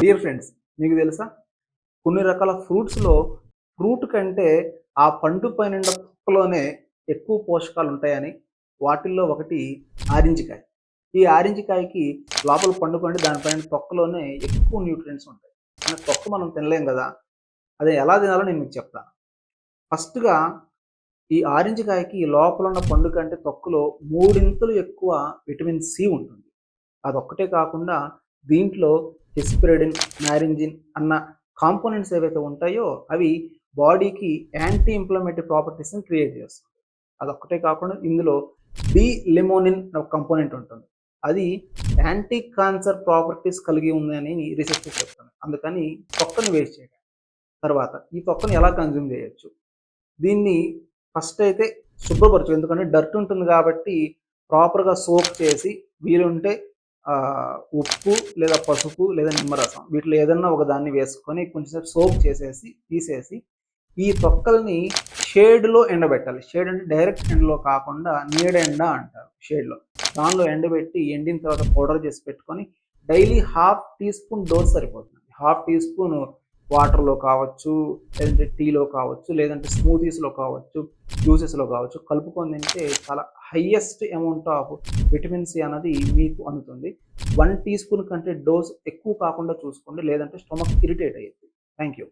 Dear friends మీకు తెలుసా? కొన్ని రకాల ఫ్రూట్స్లో ఫ్రూట్ కంటే ఆ పండు పైన తొక్కలోనే ఎక్కువ పోషకాలు ఉంటాయని వాటిల్లో ఒకటి ఆరెంజ్ ఈ ఆరెంజ్కాయకి లోపల పండు పండి దానిపైన తొక్కలోనే ఎక్కువ న్యూట్రియంట్స్ ఉంటాయి. కానీ తొక్క మనం తినలేం కదా? అది ఎలా తినాలో నేను మీకు చెప్తాను ఫస్ట్గా ఈ ఆరెంజ్ కాయకి లోపల ఉన్న పండు కంటే తొక్కలో మూడింతలు ఎక్కువ విటమిన్ సి ఉంటుంది. అదొక్కటే కాకుండా దీంట్లో హెస్పిరిడిన్ నారింజిన్ అన్న కాంపోనెంట్స్ ఏవైతే ఉంటాయో అవి బాడీకి యాంటీ ఇంప్లమేటరీ ప్రాపర్టీస్ని క్రియేట్ చేస్తుంది అదొక్కటే కాకుండా ఇందులో డి లిమోనిన్ ఒక కంపోనెంట్ ఉంటుంది. అది యాంటీ క్యాన్సర్ ప్రాపర్టీస్ కలిగి ఉందని రీసెర్చ్ చెప్తాను అందుకని తొక్కను వేస్ట్ చేయడం తర్వాత ఈ తొక్కని ఎలా కన్జ్యూమ్ చేయొచ్చు? దీన్ని ఫస్ట్ అయితే శుభ్రపరచు. ఎందుకంటే డర్ట్ ఉంటుంది కాబట్టి ప్రాపర్గా సోప్ చేసి వీలుంటే ఉప్పు లేదా పసుపు లేదా నిమ్మరసం వీటిలో ఏదన్నా ఒక దాన్ని వేసుకొని కొంచెం సోప్ చేసేసి తీసేసి ఈ తొక్కల్ని షేడ్లో ఎండబెట్టాలి. షేడ్ అంటే డైరెక్ట్ ఎండలో కాకుండా నీడ ఎండ అంటారు షేడ్లో. దానిలో ఎండబెట్టి ఎండిన తర్వాత పౌడర్ చేసి పెట్టుకొని daily half teaspoon dose సరిపోతుంది. హాఫ్ టీ స్పూన్ వాటర్లో కావచ్చు లేదంటే టీలో కావచ్చు లేదంటే స్మూతీస్లో కావచ్చు జ్యూసెస్లో కావచ్చు కలుపుకొని తింటే చాలా highest amount of vitamin C అనేది మీకు అందుతుంది. వన్ టీ స్పూన్ కంటే డోస్ ఎక్కువ కాకుండా చూసుకోండి లేదంటే స్టమక్ ఇరిటేట్ అయ్యింది థ్యాంక్ యూ